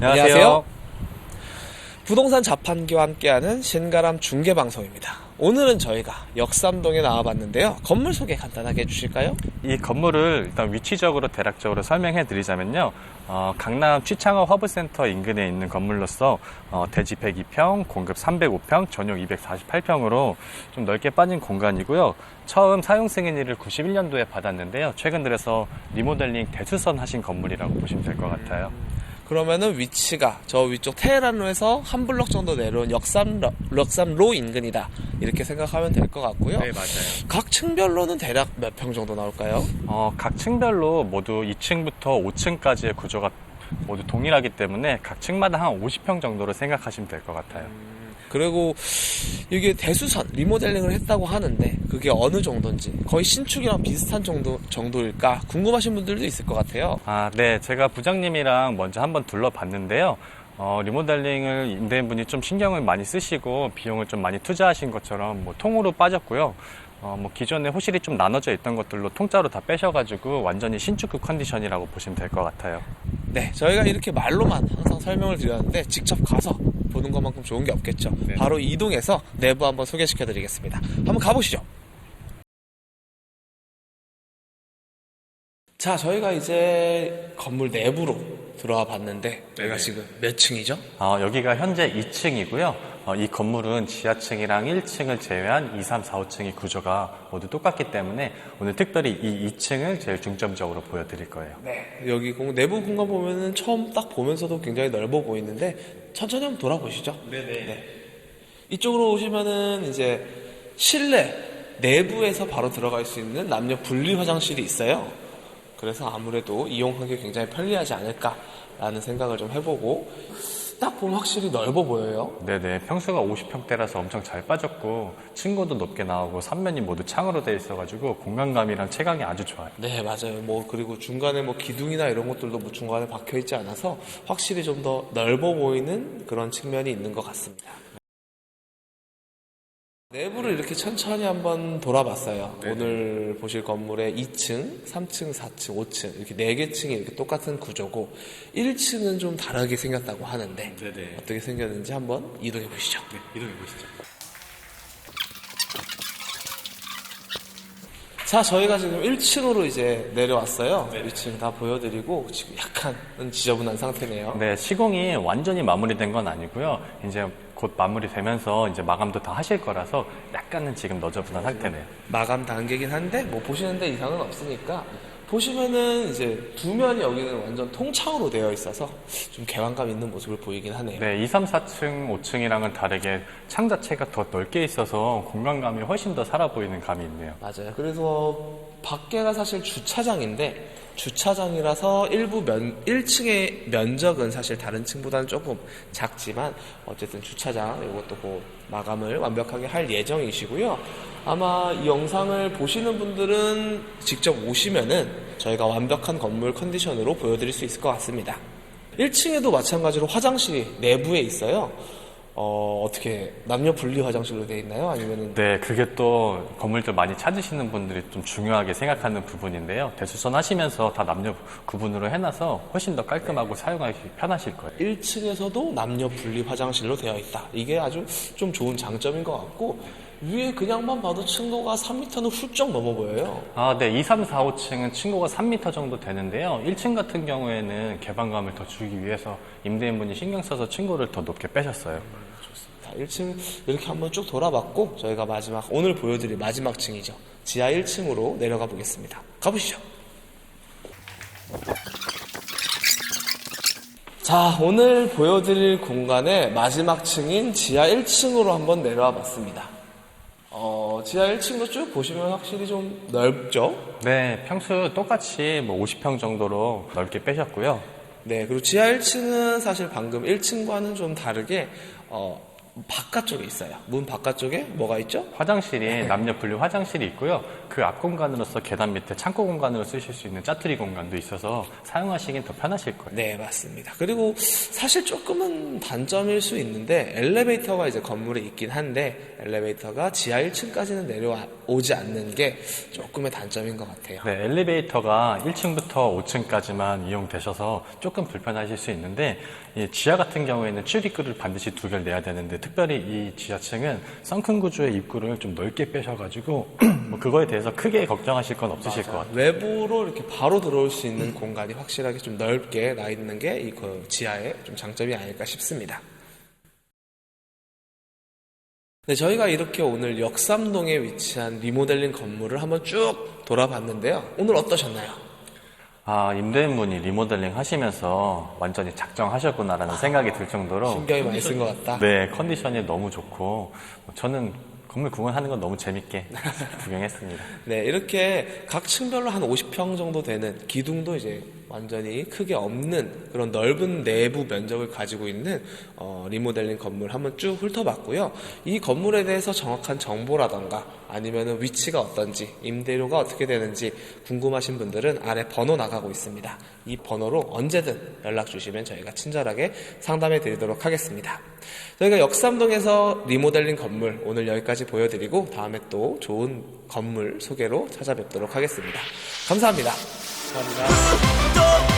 안녕하세요. 부동산 자판기와 함께하는 신가람 중개방송입니다. 오늘은 저희가 역삼동에 나와봤는데요. 건물 소개 간단하게 해주실까요? 이 건물을 일단 위치적으로 대략적으로 설명해 드리자면요. 어, 강남 취창업 허브센터 인근에 있는 건물로서 어, 대지 102평, 공급 305평, 전용 248평으로 좀 넓게 빠진 공간이고요. 처음 사용 승인일을 91년도에 받았는데요. 최근 들어서 리모델링 대수선 하신 건물이라고 보시면 될 것 같아요. 그러면은 위치가 저 위쪽 테헤란로에서 한 블럭 정도 내려온 역삼로, 역삼로 인근이다. 이렇게 생각하면 될 것 같고요. 네, 맞아요. 각 층별로는 대략 몇 평 정도 나올까요? 어, 각 층별로 모두 2층부터 5층까지의 구조가 모두 동일하기 때문에 각 층마다 한 50평 정도로 생각하시면 될 것 같아요. 그리고 이게 대수선 리모델링을 했다고 하는데 그게 어느 정도인지 거의 신축이랑 비슷한 정도 정도일까 궁금하신 분들도 있을 것 같아요. 아, 네. 제가 부장님이랑 먼저 한번 둘러봤는데요. 어, 리모델링을 임대인분이 좀 신경을 많이 쓰시고 비용을 좀 많이 투자하신 것처럼 뭐 통으로 빠졌고요. 어, 뭐 기존에 호실이 좀 나눠져 있던 것들로 통짜로 다 빼셔가지고 완전히 신축급 컨디션이라고 보시면 될 것 같아요. 네, 저희가 이렇게 말로만 항상 설명을 드렸는데 직접 가서 보는 것만큼 좋은 게 없겠죠. 네. 바로 이동해서 내부 한번 소개시켜 드리겠습니다. 한번 가보시죠. 자, 저희가 이제 건물 내부로 들어와 봤는데 여기가 지금 몇 층이죠? 어, 여기가 현재 2층이고요. 어, 이 건물은 지하층이랑 1층을 제외한 2, 3, 4, 5층의 구조가 모두 똑같기 때문에 오늘 특별히 이 2층을 제일 중점적으로 보여드릴 거예요. 네. 여기 공- 내부 공간 보면은 처음 딱 보면서도 굉장히 넓어 보이는데 천천히 한번 돌아보시죠. 네네. 이쪽으로 오시면은 이제 실내 내부에서 바로 들어갈 수 있는 남녀 분리 화장실이 있어요. 그래서 아무래도 이용하기 굉장히 편리하지 않을까라는 생각을 좀 해보고 딱 보면 확실히 넓어 보여요. 네네. 평수가 50평대라서 엄청 잘 빠졌고 층고도 높게 나오고 삼면이 모두 창으로 되어 있어가지고 공간감이랑 체감이 아주 좋아요. 네, 맞아요. 뭐 그리고 중간에 뭐 기둥이나 이런 것들도 뭐 중간에 박혀 있지 않아서 확실히 좀 더 넓어 보이는 그런 측면이 있는 것 같습니다. 내부를 이렇게 천천히 한번 돌아봤어요. 오늘 보실 건물의 2층, 3층, 4층, 5층 이렇게 네 개 층이 이렇게 똑같은 구조고 1층은 좀 다르게 생겼다고 하는데 네네. 어떻게 생겼는지 한번 이동해 보시죠. 이동해 보시죠. 자, 저희가 지금 1층으로 이제 내려왔어요. 2층 다 보여드리고 지금 약간은 지저분한 상태네요. 네, 시공이 완전히 마무리된 건 아니고요. 이제 곧 마무리되면서 이제 마감도 다 하실 거라서 약간은 지금 너저분한 상태네요. 마감 단계긴 한데 뭐 보시는데 이상은 없으니까 보시면은 이제 두 면이 여기는 완전 통창으로 되어 있어서 좀 개방감 있는 모습을 보이긴 하네요. 네, 2, 3, 4층, 5층이랑은 다르게 창 자체가 더 넓게 있어서 공간감이 훨씬 더 살아 보이는 감이 있네요. 맞아요. 그래서 밖에가 사실 주차장인데 주차장이라서 일부 면 1층의 면적은 사실 다른 층보다는 조금 작지만 어쨌든 주차장 이것도 곧 마감을 완벽하게 할 예정이시고요. 아마 이 영상을 보시는 분들은 직접 오시면은 저희가 완벽한 건물 컨디션으로 보여드릴 수 있을 것 같습니다. 1층에도 마찬가지로 화장실이 내부에 있어요. 어, 어떻게 남녀 분리 화장실로 되어 있나요? 아니면은 네, 그게 또 건물들 많이 찾으시는 분들이 좀 중요하게 생각하는 부분인데요. 대수선 하시면서 다 남녀 구분으로 해놔서 훨씬 더 깔끔하고 사용하기 편하실 거예요. 1층에서도 남녀 분리 화장실로 되어 있다. 이게 아주 좀 좋은 장점인 것 같고 위에 그냥만 봐도 층고가 3m는 훌쩍 넘어 보여요. 아, 네. 2, 3, 4, 5층은 층고가 3m 정도 되는데요. 1층 같은 경우에는 개방감을 더 주기 위해서 임대인분이 신경 써서 층고를 더 높게 빼셨어요. 자, 1층 이렇게 한번 쭉 돌아봤고 저희가 마지막 오늘 보여드릴 마지막 층이죠. 지하 1층으로 내려가 보겠습니다. 가보시죠. 자, 오늘 보여드릴 공간의 마지막 층인 지하 1층으로 한번 내려와 봤습니다. 어, 지하 1층도 쭉 보시면 확실히 좀 넓죠? 네, 평수 똑같이 뭐 50평 정도로 넓게 빼셨고요. 네, 그리고 지하 1층은 사실 방금 1층과는 좀 다르게, 어, 바깥쪽에 있어요. 문 바깥쪽에 뭐가 있죠? 화장실이 남녀 분류 화장실이 있고요. 그 앞 공간으로서 계단 밑에 창고 공간으로 쓰실 수 있는 짜투리 공간도 있어서 사용하시긴 더 편하실 거예요. 네, 맞습니다. 그리고 사실 조금은 단점일 수 있는데 엘리베이터가 이제 건물에 있긴 한데 엘리베이터가 지하 1층까지는 내려오지 않는 게 조금의 단점인 것 같아요. 네, 엘리베이터가 1층부터 5층까지만 이용되셔서 조금 불편하실 수 있는데 이 지하 같은 경우에는 출입구를 반드시 두 개를 내야 되는데 특별히 이 지하층은 썬큰 구조의 입구를 좀 넓게 빼셔가지고 뭐 그거에 대해서 크게 걱정하실 건 없으실 것 같아요. 외부로 이렇게 바로 들어올 수 있는 공간이 확실하게 좀 넓게 나 있는 게이그 지하의 좀 장점이 아닐까 싶습니다. 네, 저희가 이렇게 오늘 역삼동에 위치한 리모델링 건물을 한번 쭉 돌아봤는데요. 오늘 어떠셨나요? 아, 임대인분이 리모델링 하시면서 완전히 작정하셨구나라는 생각이 들 정도로 신경이 많이 쓴 것 같다. 네, 컨디션이 너무 좋고 저는 건물 구경하는 건 너무 재밌게 구경했습니다. 네, 이렇게 각 층별로 한 50평 정도 되는 기둥도 이제 완전히 크게 없는 그런 넓은 내부 면적을 가지고 있는 어, 리모델링 건물 한번 쭉 훑어봤고요. 이 건물에 대해서 정확한 정보라던가 아니면 위치가 어떤지 임대료가 어떻게 되는지 궁금하신 분들은 아래 번호 나가고 있습니다. 이 번호로 언제든 연락 주시면 저희가 친절하게 상담해 드리도록 하겠습니다. 저희가 역삼동에서 리모델링 건물 오늘 여기까지 보여드리고 다음에 또 좋은 건물 소개로 찾아뵙도록 하겠습니다. 감사합니다. 또